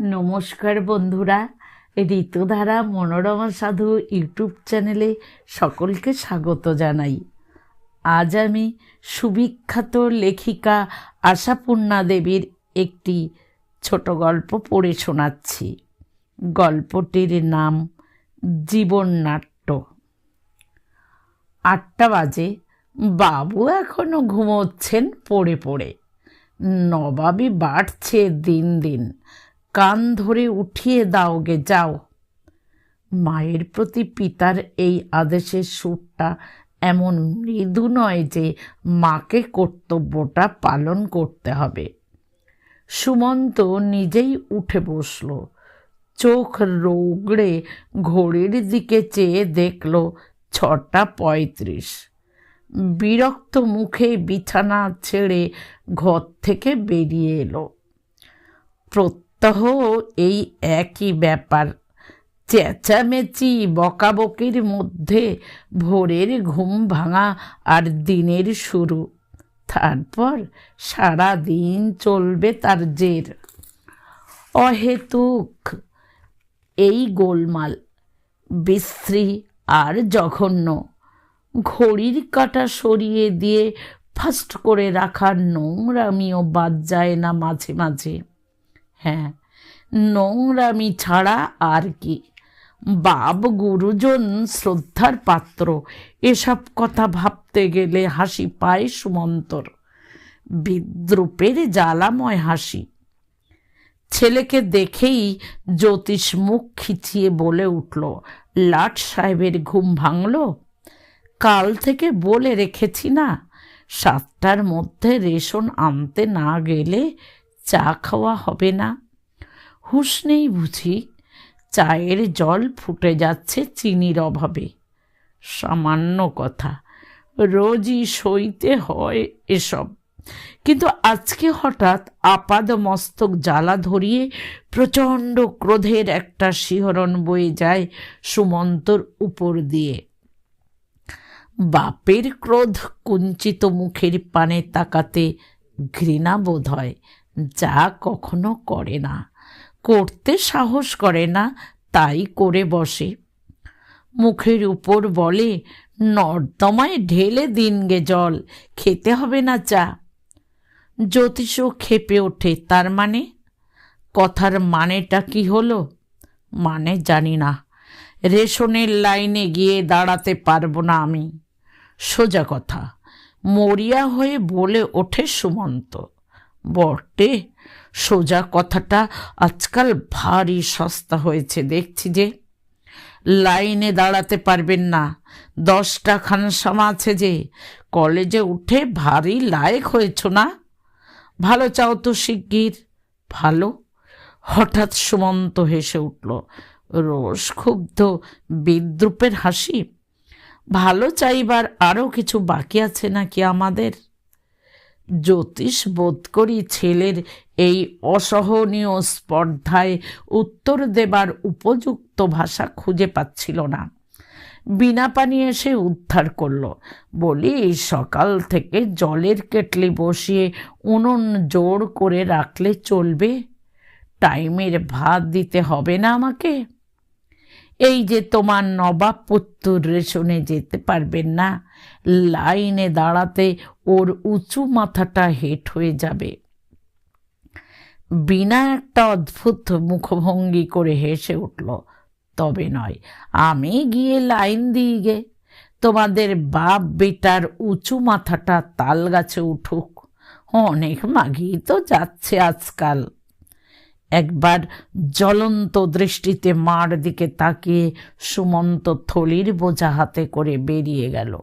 নমস্কার বন্ধুরা, ঋতুধারা মনোরমা সাধু ইউটিউব চ্যানেলে সকলকে স্বাগত জানাই। আজ আমি সুবিখ্যাত লেখিকা আশাপূর্ণা দেবীর একটি ছোট গল্প পড়ে শোনাচ্ছি। গল্পটির নাম জীবননাট্য। আটটা বাজে বাবু এখনও ঘুমোচ্ছেন পড়ে পড়ে। নবাবই বাড়ছে দিন দিন। কান ধরে উঠিয়ে দাও গে, যাও। মায়ের প্রতি পিতার এই আদেশের সুরটা এমন মৃদু নয় যে মাকে কর্তব্যটা পালন করতে হবে। সুমন্ত নিজেই উঠে বসল। চোখ রৌগড়ে ঘড়ির দিকে চেয়ে দেখল ছটা পঁয়ত্রিশ। বিরক্ত মুখে বিছানা ছেড়ে ঘর থেকে বেরিয়ে এলো। প্রত্যহ এই একই ব্যাপার। চেঁচামেচি বকাবকির মধ্যে ভোরের ঘুম ভাঙা আর দিনের শুরু। তারপর সারা দিন চলবে তার জের। অহেতুক এই গোলমাল, বিশ্রী আর জঘন্য। ঘড়ির কাটা সরিয়ে দিয়ে ফাস্ট করে রাখার নোংরামিও বাদ যায় না মাঝে মাঝে। হ্যাঁ নোংরামি ছাড়া আর কি। বাপ, গুরুজন, শ্রদ্ধার পাত্র, এসব কথা ভাবতে গেলে হাসি পায় সুমন্তর। বিদ্রুপের জ্বালাময় হাসি। ছেলেকে দেখেই জ্যোতিষ মুখ খিচিয়ে বলে উঠল, লাট সাহেবের ঘুম ভাঙল? কাল থেকে বলে রেখেছি না, সাতটার মধ্যে রেশন আনতে না গেলে চা খাওয়া হবে না। হুঁশ নেই বুঝি, চায়ের জল ফুটে যাচ্ছে চিনির অভাবে। সামান্য কথা, রোজই সইতে হয় এসব। কিন্তু আজকে হঠাৎ আপাদ মস্তক জ্বালা ধরিয়ে প্রচণ্ড ক্রোধের একটা শিহরণ বয়ে যায় সুমন্তর উপর দিয়ে। বাপের ক্রোধ কুঞ্চিত মুখের পানে তাকাতে ঘৃণা বোধ হয়, যা কখনো করে না। করতে সাহস করে না, তাই করে বসে। মুখের উপর বলে, নর্দমায় ঢেলে দিন গে জল, খেতে হবে না চা। জ্যোতিষও খেপে ওঠে, তার মানে? কথার মানেটা কি হলো? মানে জানি না। রেশনের লাইনে গিয়ে দাঁড়াতে পারব না আমি। সোজা কথা, মরিয়া হয়ে বলে ওঠে সুমন্ত। বটে, সোজা কথাটা আজকাল ভারী সস্তা হয়েছে, দেখছি যে। লাইনে দাঁড়াতে পারবেন না দশটা খানসামা আছে যে। কলেজে উঠে ভারী লায়ক হয়েছ না? ভালো চাও তো শিগগির। ভালো। হঠাৎ সুমন্ত হেসে উঠল রোষ, ক্ষুব্ধ, বিদ্রুপের হাসি। ভালো চাইবার আরও কিছু বাকি আছে নাকি আমাদের? জ্যোতিষ বোধ করি ছেলের এই অসহনীয় স্পর্ধায় উত্তর দেবার উপযুক্ত ভাষা খুঁজে পাচ্ছিল না। বিনা পানি এসে উদ্ধার করল। বলি, সকাল থেকে জলের কেটলি বসিয়ে উনুন জোর করে রাখলে চলবে? টাইমের ভাত দিতে হবে না আমাকে? এই যে তোমার নবাব পুত্তুর রেশনে যেতে পারবেন না। লাইনে দাঁড়াতে ওর উঁচু মাথাটা হেট হয়ে যাবে। বিনা একটা অদ্ভুত মুখভঙ্গি করে হেসে উঠল, তবে নয়, আমি গিয়ে লাইন দিই গে। তোমাদের বাপ বেটার উঁচু মাথাটা তাল গাছে উঠুক। অনেক মাগি তো যাচ্ছে আজকাল। একবার জ্বলন্ত দৃষ্টিতে মার দিকে তাকিয়ে সুমন্ত থলির বোঝা হাতে করে বেরিয়ে গেল।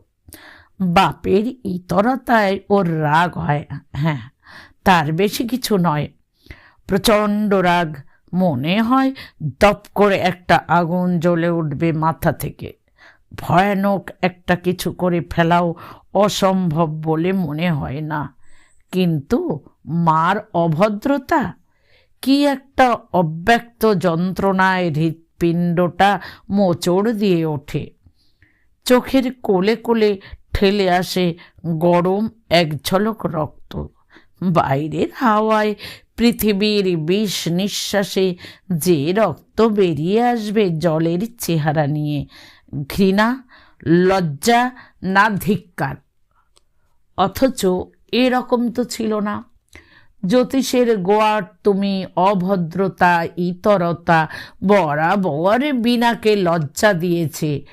বাপের ইতরতায় ওর রাগ হয় হ্যাঁ তার বেশি কিছু নয়। প্রচণ্ড রাগ, মনে হয় দপ করে একটা আগুন জ্বলে উঠবে মাথা থেকে। ভয়ানক একটা কিছু করে ফেলাও অসম্ভব বলে মনে হয় না। কিন্তু মার অভদ্রতা কি একটা অব্যক্ত যন্ত্রণায় হৃৎপিণ্ডটা মোচড় দিয়ে ওঠে চোখের কোলে কোলে ঠেলে আসে গরম এক ঝলক রক্ত বাইরের হাওয়ায় পৃথিবীর বিষ নিঃশ্বাসে যে রক্ত বেরিয়ে আসবে জলের চেহারা নিয়ে ঘৃণা লজ্জা না ধিক্কার অথচ এরকম তো ছিল না জ্যোতিষের গোয়ার তুমি অভদ্রতা, ইতরতা, বরাবর বিনাকে লজ্জা দিয়েছে,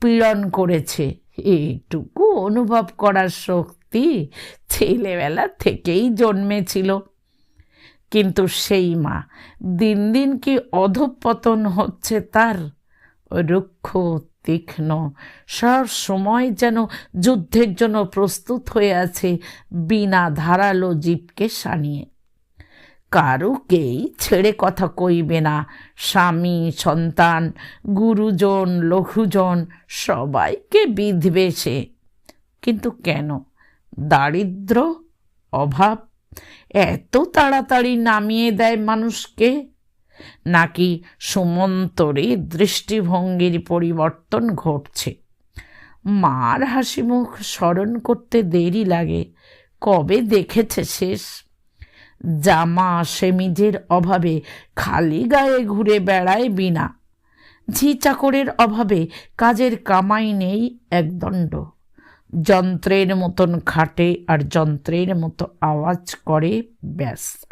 পীড়ন করেছে। এইটুকু অনুভব করার শক্তি ছেলেবেলা থেকেই জন্মেছিল। কিন্তু সেই মা দিন দিন কি অধঃপতন হচ্ছে তার? রুক্ষ, তীক্ষ্ণ। সব সময় যেন যুদ্ধের জন্য প্রস্তুত হয়ে আছে বিনা ধারালো জীবকে সানিয়ে কারুকেই ছেড়ে কথা কইবে না। স্বামী, সন্তান, গুরুজন, লঘুজন, সবাইকে বিধবে সে। কিন্তু কেন? দারিদ্র, অভাব, এত তাড়াতাড়ি নামিয়ে দেয় মানুষকে। নাকি সুমন্তরে দৃষ্টিভঙ্গির পরিবর্তন ঘটছে। মার হাসি মুখ স্মরণ করতে দেরি লাগে। কবে দেখেছে শেষ? জামা সেমিজের অভাবে খালি গায়ে ঘুরে বেড়ায় বিনা ঝি চাকরের অভাবে কাজের কামাই নেই একদণ্ড যন্ত্রের মতন খাটে আর যন্ত্রের মতো আওয়াজ করে, ব্যাস।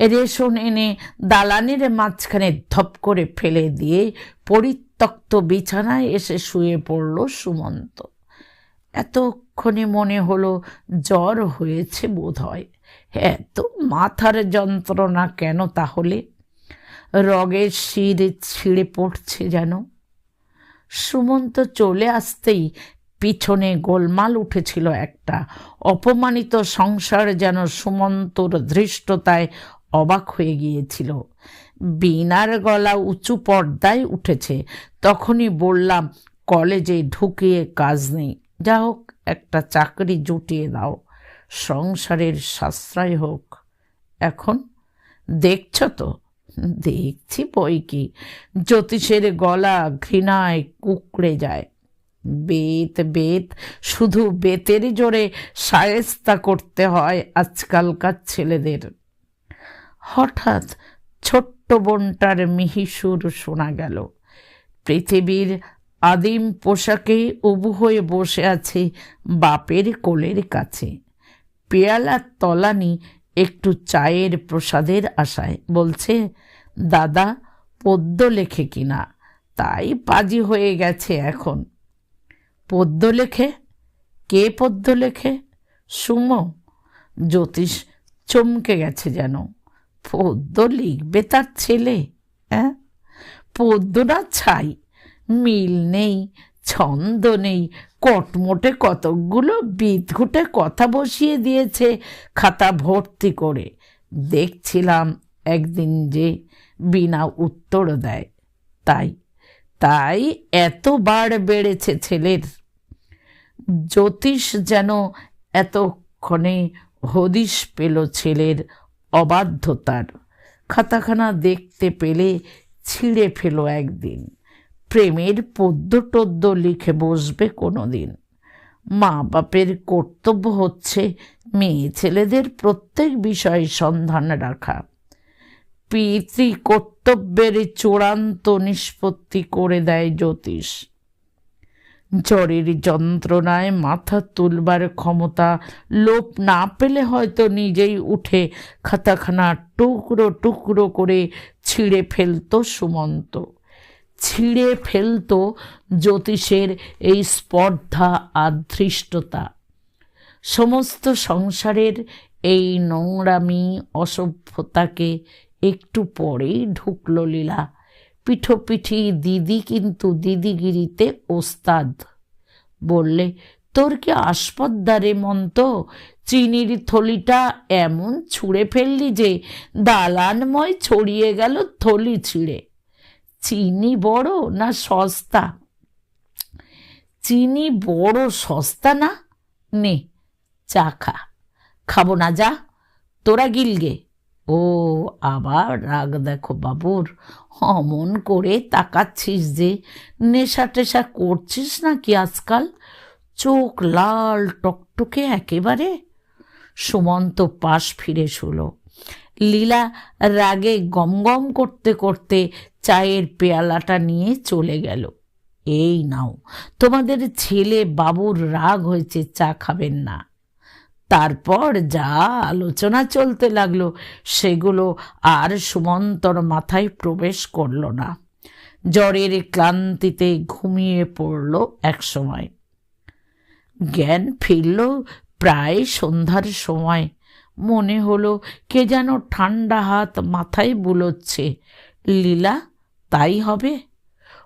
রেশন এনে দালানের মাঝখানে ধপ করে ফেলে দিয়ে পরিত্যক্ত বিছানায় এসে শুয়ে পড়ল সুমন্ত। এতক্ষণে মনে হলো জ্বর হয়েছে বোধ হয় এত মাথার যন্ত্রণা কেন তাহলে? রগের শির ছিঁড়ে পড়ছে যেন। সুমন্ত চলে আসতেই পিছনে গোলমাল উঠেছিল একটা। অপমানিত সংসার যেন সুমন্তর ধৃষ্টতায় অবাক হয়ে গিয়েছিল। বিনার গলা উঁচু পর্দায় উঠেছে। তখনই বললাম, কলেজে ঢুকিয়ে কাজ নেই। যা হোক, একটা চাকরি জুটিয়ে দাও সংসারের সাশ্রয় হোক। এখন দেখছ তো? দেখছি বই কি। জ্যোতিষের গলা ঘৃণায় কুকড়ে যায়। বেত বেত, শুধু বেতের জোরে সায়েস্তা করতে হয় আজকালকার ছেলেদের। হঠাৎ ছোট্ট বোনটার মিহিসুর শোনা গেল। পৃথিবীর আদিম পোশাকে উবু হয়ে বসে আছে বাপের কোলের কাছে। পেয়ালার তলানি একটু চায়ের প্রসাদের আশায় বলছে, দাদা পদ্য লেখে কিনা তাই পাজি হয়ে গেছে এখন। পদ্য লেখে? কে পদ্য লেখে? সুম, জ্যোতিষ চমকে গেছে যেন। পদ্য লিখবে তার ছেলে হ্যাঁ? পদ্যটা ছাই, মিল নেই, ছন্দ নেই, কটমোটে কতকগুলো বিদঘুটে কথা বসিয়ে দিয়েছে খাতা ভর্তি করে। দেখছিলাম একদিন যে বিনা উত্তর দেয়। তাই তাই এতবার বেড়েছে ছেলের। জ্যোতিষ যেন এতক্ষণে হদিশ পেল ছেলের অবাধ্যতার। খাতাখানা দেখতে পেলে ছিঁড়ে ফেলো একদিন। প্রেমের পদ্য টদ্য লিখে বসবে কোনো দিন মা বাপের কর্তব্য হচ্ছে মেয়ে ছেলেদের প্রত্যেক বিষয়ে সন্ধান রাখা। পিতৃ কর্তব্যের চূড়ান্ত নিষ্পত্তি করে দেয় জ্যোতিষ। জ্বরের যন্ত্রণায় মাথা তুলবার ক্ষমতা লোপ না পেলে হয়তো নিজেই উঠে খাতাখানা টুকরো টুকরো করে ছিঁড়ে ফেলতো সুমন্ত। ছিঁড়ে ফেলতো জ্যোতিষের এই স্পর্ধা আধৃষ্টতা। সমস্ত সংসারের এই নোংরামি, অসভ্যতাকে একটু পরেই ঢুকলো লীলা। পিঠোপিঠি দিদি কিন্তু দিদিগিরিতে ওস্তাদ। বললে, তোর কি আসপদ্দারে মন্ত? চিনির থলিটা এমন ছুঁড়ে ফেললি যে দালানময় ছড়িয়ে গেল থলি ছিঁড়ে। চিনি বড় না সস্তা? চিনি বড় সস্তা না? নে, চা খা। খাব না যা, তোরা গিলগে। ও আবার রাগ দেখো বাবুর, অমন করে তাকাচ্ছিস যে নেশা টেশা করছিস নাকি আজকাল? চোখ লাল টকটকে একেবারে। সুমন্ত পাশ ফিরে শুলো। লীলা রাগে গমগম করতে করতে চায়ের পেয়ালাটা নিয়ে চলে গেল। এই নাও, তোমাদের ছেলে বাবুর রাগ হয়েছে, চা খাবেন না। তারপর যা আলোচনা চলতে লাগল, সেগুলো আর সুমন্তর মাথায় প্রবেশ করল না। জ্বরের ক্লান্তিতে ঘুমিয়ে পড়ল একসময়। জ্ঞান ফিরল প্রায় সন্ধ্যার সময়। মনে হলো কে যেন ঠান্ডা হাত মাথায় বুলোচ্ছে। লীলা, তাই হবে?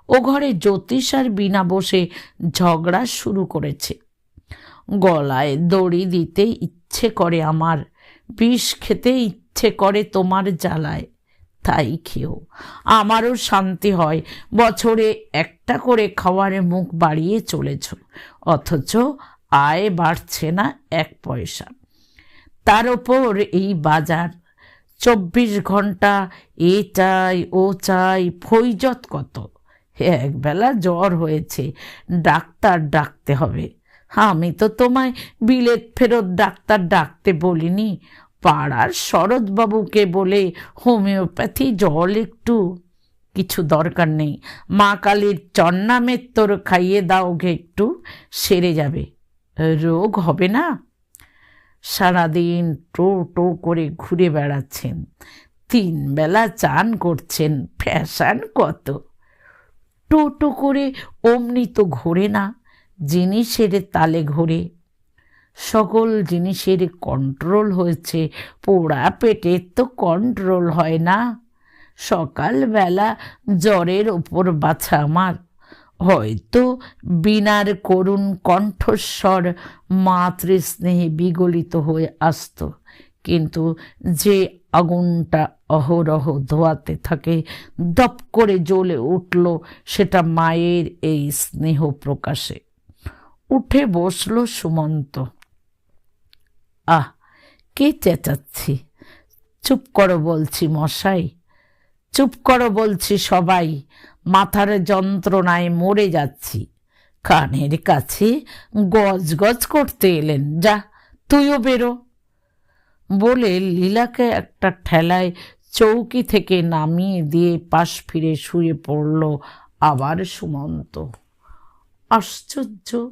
ও ঘরে জ্যোতিষ আর বিনা বসে ঝগড়া শুরু করেছে। গলায় দড়ি দিতে ইচ্ছে করে আমার, বিষ খেতে ইচ্ছে করে তোমার জ্বালায়, তাই খেও। আমারও শান্তি হয়, বছরে একটা করে খাওয়ারে মুখ বাড়িয়ে চলেছ, অথচ আয় বাড়ছে না এক পয়সা। তার ওপর এই বাজার, চব্বিশ ঘণ্টা, এ চাই, ও চাই, ফৈজত কত? একবেলা জ্বর হয়েছে, ডাক্তার ডাকতে হবে। আমি তো তোমায় বিলেত ফেরত ডাক্তার ডাকতে বলিনি। পাড়ার শরৎবাবুকে বলে হোমিওপ্যাথি জল একটু। কিছু দরকার নেই। মা কালীর চন্নামের তোর খাইয়ে দাও ঘে একটু, সেরে যাবে। রোগ হবে না? সারাদিন টো টো করে ঘুরে বেড়াচ্ছেন। তিন বেলা চান করছেন, ফ্যাশান কত? টো টো করে অমনি তো ঘোরে না। জিনিসের তালে ঘোরে, সকল জিনিসের কন্ট্রোল হয়েছে। পোড়া পেটের তো কন্ট্রোল হয় না। সকালবেলা জ্বরের ওপর বাছা আমার হয়তো বিনার করুণ কণ্ঠস্বর মাতৃস্নেহে বিগলিত হয়ে আসত। কিন্তু যে আগুনটা অহরহ ধোয়াতে থাকে, দপ করে জ্বলে উঠল সেটা মায়ের এই স্নেহ প্রকাশে। উঠে বসল সুমন্ত। আহ, কে চেঁচাচ্ছি? চুপ করো বলছি মশাই। চুপ করো বলছি সবাই। মাথার যন্ত্রণায় মরে যাচ্ছি। কানের কাছে গজ গজ করতে এলেন। যা, তুইও বেরো। বলে লীলাকে একটা ঠেলায় চৌকি থেকে নামিয়ে দিয়ে পাশ ফিরে শুয়ে পড়ল আবার সুমন্ত। আশ্চর্য!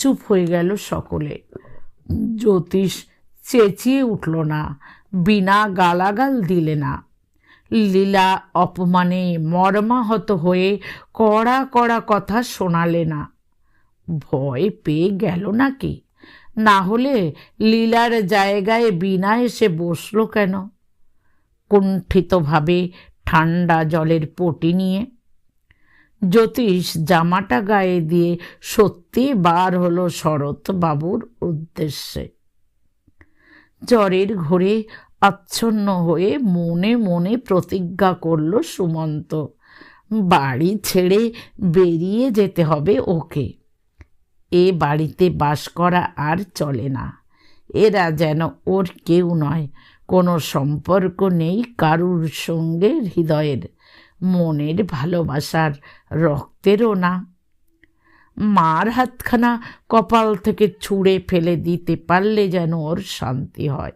চুপ হয়ে গেল সকলে। জ্যোতিষ চেঁচিয়ে উঠল না, বিনা গালাগাল দিলে না। লীলা অপমানে মর্মাহত হয়ে কড়া কড়া কথা শোনালে না। ভয় পেয়ে গেল নাকি? না হলে লীলার জায়গায় বিনা এসে বসল কেন? কুণ্ঠিতভাবে ঠান্ডা জলের পটি নিয়ে জ্যোতিষ জামাটা গায়ে দিয়ে সত্যি বার হলো শরৎ বাবুর উদ্দেশ্যে। জ্বরের ঘোরে আচ্ছন্ন হয়ে মনে মনে প্রতিজ্ঞা করল সুমন্ত, বাড়ি ছেড়ে বেরিয়ে যেতে হবে ওকে। এ বাড়িতে বাস করা আর চলে না। এরা যেন ওর কেউ নয়। কোনো সম্পর্ক নেই কারুর সঙ্গে হৃদয়ের। মনের ভালোবাসার রক্তেরও না। মার হাতখানা কপাল থেকে ছুঁড়ে ফেলে দিতে পারলে যেন ওর শান্তি হয়।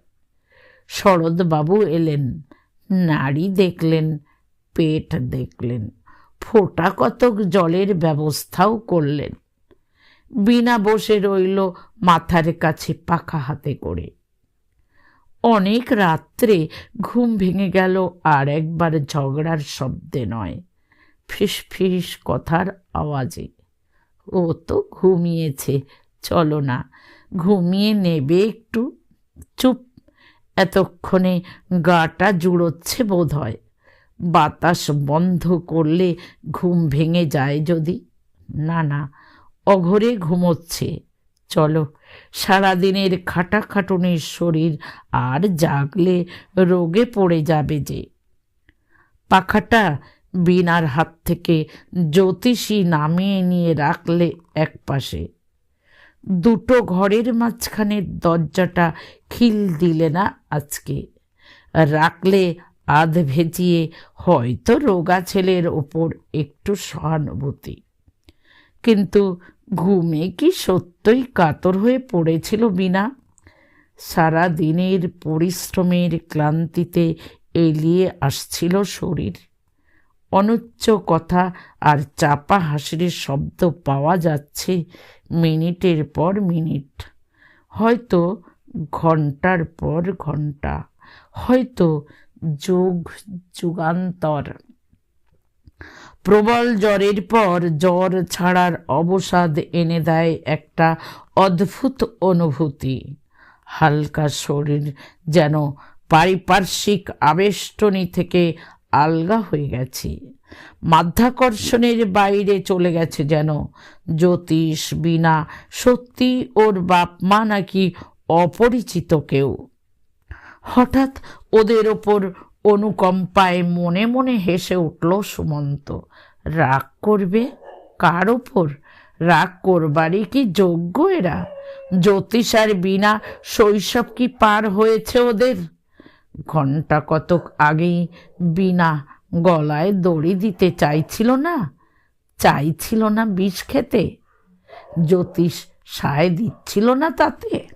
শরৎবাবু এলেন, নাড়ি দেখলেন, পেট দেখলেন, ফোটা কতক জলের ব্যবস্থাও করলেন। বিনা বসে রইল মাথার কাছে পাখা হাতে করে। অনেক রাত্রে ঘুম ভেঙে গেল আর একবার ঝগড়ার শব্দে নয়। ফিস ফিস কথার আওয়াজে। ও তো ঘুমিয়েছে, চলো না। ঘুমিয়ে নেবে একটু। চুপ। এতক্ষণে গাটা জুড়োচ্ছে বোধ হয় বাতাস বন্ধ করলে ঘুম ভেঙে যায় যদি। না না, অঘরে ঘুমোচ্ছে। চলো সারাদিনের খাটাখাটুনির শরীর আর জাগলে রোগে পড়ে যাবে যে। পাখাটা বিনার হাত থেকে জ্যোতিষী নামিয়ে নিয়ে রাখলে এক পাশে দুটো ঘরের মাঝখানের দরজাটা খিল দিলে না আজকে। রাখলে আধ ভেজিয়ে হয়তো রোগা ছেলের ওপর একটু সহানুভূতি। কিন্তু ঘুমে কি সত্যই কাতর হয়ে পড়েছিল বিনা সারা দিনের পরিশ্রমের ক্লান্তিতে এলিয়ে আসছিল শরীর। অনুচ্চ কথা আর চাপা হাসির শব্দ পাওয়া যাচ্ছে মিনিটের পর মিনিট। হয়তো ঘণ্টার পর ঘণ্টা, হয়তো যুগ যুগান্তর। প্রবল জ্বরের পর জ্বর ছাড়ার অবসাদ এনে দেয় একটা অদ্ভুত অনুভূতি। হালকা শরীর যেন পারিপার্শ্বিক আবেষ্টনী থেকে আলগা হয়ে গেছে। মাধ্যাকর্ষণের বাইরে চলে গেছে যেন। জ্যোতিষ বিনা সত্যি ওর বাপ মা নাকি অপরিচিত কেউ। হঠাৎ ওদের ওপর অনুকম্পায় মনে মনে হেসে উঠল সুমন্ত। রাগ করবে? কার ওপর রাগ করবারই কি যোগ্য এরা? জ্যোতিষ আর বিনা শৈশব কি পার হয়েছে ওদের? ঘণ্টা কতক আগেই বিনা গলায় দড়ি দিতে চাইছিল না? চাইছিল না বিষ খেতে? জ্যোতিষ সায় দিচ্ছিল না তাতে?